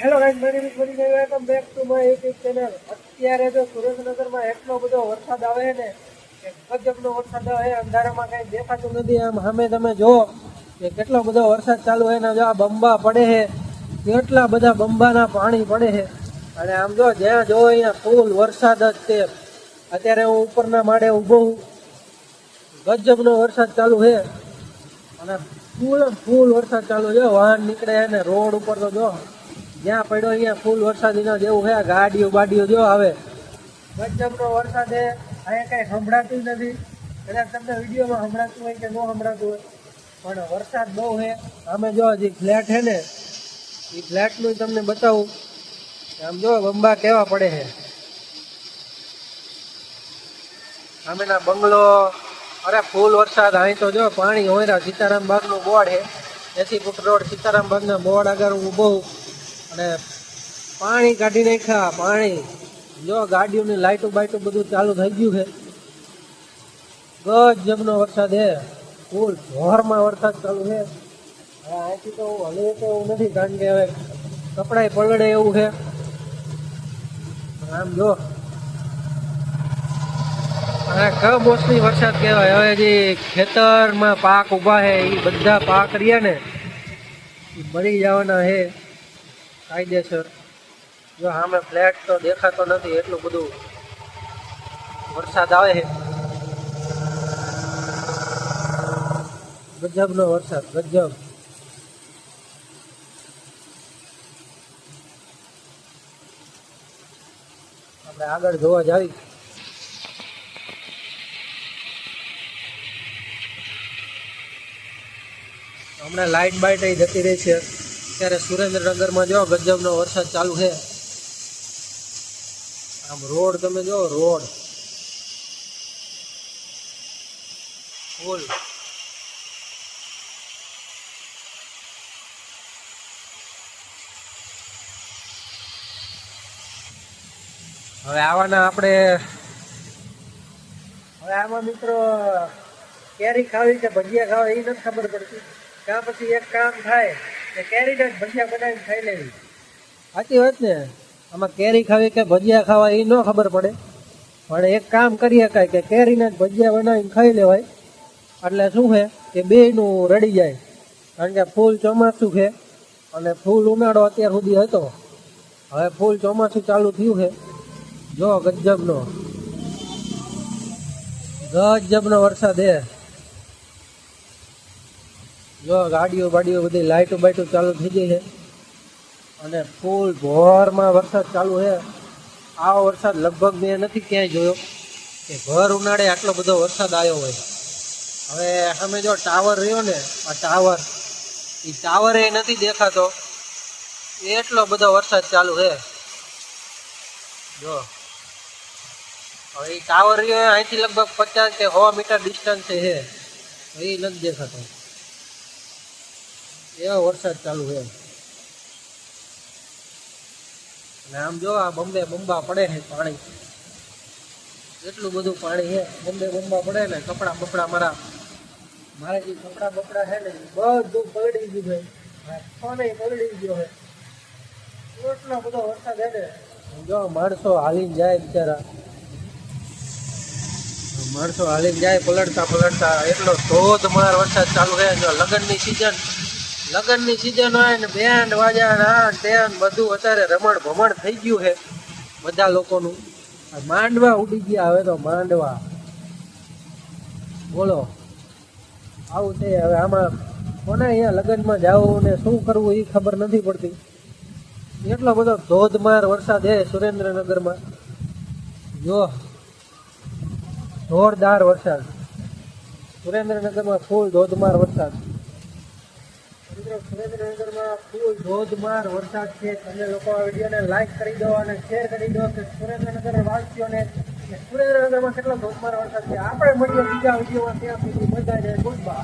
Hello guys મારી નમ is Mani welcome back to my YouTube channel અત્યારે જો સુરેન્દ્રનગરમાં એટલો બધો વરસાદ આવે ને, કે ગજબનો વરસાદ આવે, અંધારામાં કંઈ દેખાતું નથી. આમ સામે તમે જુઓ કે કેટલો બધો વરસાદ ચાલુ છે ને, જો આ બંબા પડે છે, કેટલા બધા બંબાના પાણી પડે છે. અને આમ જો જ્યાં જો અહીંયા ફૂલ વરસાદ જ છે. અત્યારે હું ઉપરના માળે ઊભો હું ગજબનો વરસાદ ચાલુ છે. અને ફૂલ ફૂલ વરસાદ ચાલુ છે. વાહન નીકળે ને, રોડ ઉપર તો જો જ્યાં પડ્યો અહીંયા ફૂલ વરસાદીનો જેવું છે ગાડીઓ બાડીઓ જો આવે. ગજબનો વરસાદ છે અહીંયા કઈ સંભળાતું નથી. કદાચ તમને વિડીયોમાં સંભળાતું હોય કે ન સંભળાતું હોય પણ વરસાદ બહુ છે. અમે જો હજી ફ્લેટ છે ને એ ફ્લેટનું તમને બતાવું. આમ જો બંબા કેવા પડે છે. સામેના બંગલો અરે ફૂલ વરસાદ અહીં તો જો પાણી હોયરા સીતારામ બાગનું બોર્ડ છે. એસી ફૂટ રોડ સીતારામ બાગના બોર્ડ આગળ હું. અને પાણી કાઢી નાખ્યા, પાણી. જો ગાડીઓની લાઇટો બાઇટો બધું ચાલુ થઈ ગયું છે. ગજબનો વરસાદ છે. ફૂલ જોરમાં વરસાદ ચાલુ છે. હવે અહીંથી તો હલી તો એવું નથી, કારણ કે હવે કપડાય પલળે એવું છે. આમ જો. અને કમોસમી વરસાદ કહેવાય. હવે જે ખેતરમાં પાક ઊભા છે એ બધા પાક રહ્યા ને એ મળી જવાના છે. કાયદેસર. જો સામે ફ્લેટ તો દેખાતો નથી, એટલું બધું વરસાદ આવે છે. ગજબનો વરસાદ, ગજબ. આપણે આગળ જોવા જાવી. હમણાં લાઇટ બાઇટ જતી રહી છે. ત્યારે સુરેન્દ્રનગરમાં જો ગજબનો વરસાદ ચાલુ છે. આમ રોડ તમે જો, રોડ. ફૂલ. હવે આવાના આપણે હવે આમાં મિત્રો કેરી ખાવી કે ભજીયા ખાવા એ નથી ખબર પડતી. ત્યાં પછી એક કામ થાય. કેરીના ભજીયા બનાવીને ખાઈ લેવી. સાચી વાત ને આમાં કેરી ખાવી કે ભજીયા ખાવા એ ન ખબર પડે. પણ એક કામ કરી શકાય કે કેરીના ભજીયા બનાવીને ખાઈ લેવાય. એટલે શું છે કે બેયનું રડી જાય. કારણ કે ફૂલ ચોમાસું છે અને ફૂલ ઉનાળો અત્યાર સુધી હતો. હવે ફૂલ ચોમાસું ચાલુ થયું છે. જો ગજબનો. ગજબનો વરસાદ હે જો ગાડીઓ બાડીઓ બધી લાઇટો બાઇટો ચાલુ થઈ ગઈ છે. અને ફૂલ ભોરમાં વરસાદ ચાલુ છે. આવો વરસાદ લગભગ મેં નથી ક્યાંય જોયો કે ભર ઉનાળે આટલો બધો વરસાદ આવ્યો હોય. હવે અમે જો ટાવર રહ્યો ને, આ ટાવર એ ટાવર એ નથી દેખાતો. એટલો બધો વરસાદ ચાલુ છે. જો, હવે એ ટાવર રહ્યો અહીંથી લગભગ પચાસ કે સો મીટર ડિસ્ટન્સ છે. એ નથી દેખાતો. એવો વરસાદ ચાલુ છે. અને આમ જો આ બોમ્બે બંબા પડે છે પાણી. એટલું બધું પાણી છે. બોમ્બે બંબા પડે ને કપડા બપડા મારા. મારે જે કપડા બપડા છે ને બધું પલળી ગયું છે. ફોને પલળી ગયો છે. એટલો બધો વરસાદ છે ને. જો માણસો હાલીને જાય બિચારા. માણસો હાલીને જાય પલળતા પલળતા એટલો ધોધમાર વરસાદ ચાલુ છે. જો લગ્નની સિઝન લગ્નની સિઝન હોય ને બેન્ડ વાજા આ તેન, બધું અત્યારે રમણ ભમણ થઈ ગયું છે બધા લોકોનું. માંડવા ઉડી ગયા હવે તો માંડવા. બોલો, આવું છે. હવે આમાં કોને અહીંયા લગ્નમાં જવું ને શું કરવું એ ખબર નથી પડતી. એટલો બધો ધોધમાર વરસાદ છે સુરેન્દ્રનગરમાં. જો, જોરદાર વરસાદ. સુરેન્દ્રનગરમાં ફૂલ ધોધમાર વરસાદ. મિત્રો, સુરેન્દ્રનગરમાં ફૂલ ધોધમાર વરસાદ છે. તમે લોકો આ વિડીયોને લાઈક કરી દો અને શેર કરી દો કે સુરેન્દ્રનગર વાસીઓને સુરેન્દ્રનગરમાં કેટલો ધોધમાર વરસાદ છે. આપણે મળીએ બીજા વિડીયોમાં. ત્યાં સુધી બધાને ગુડ બાય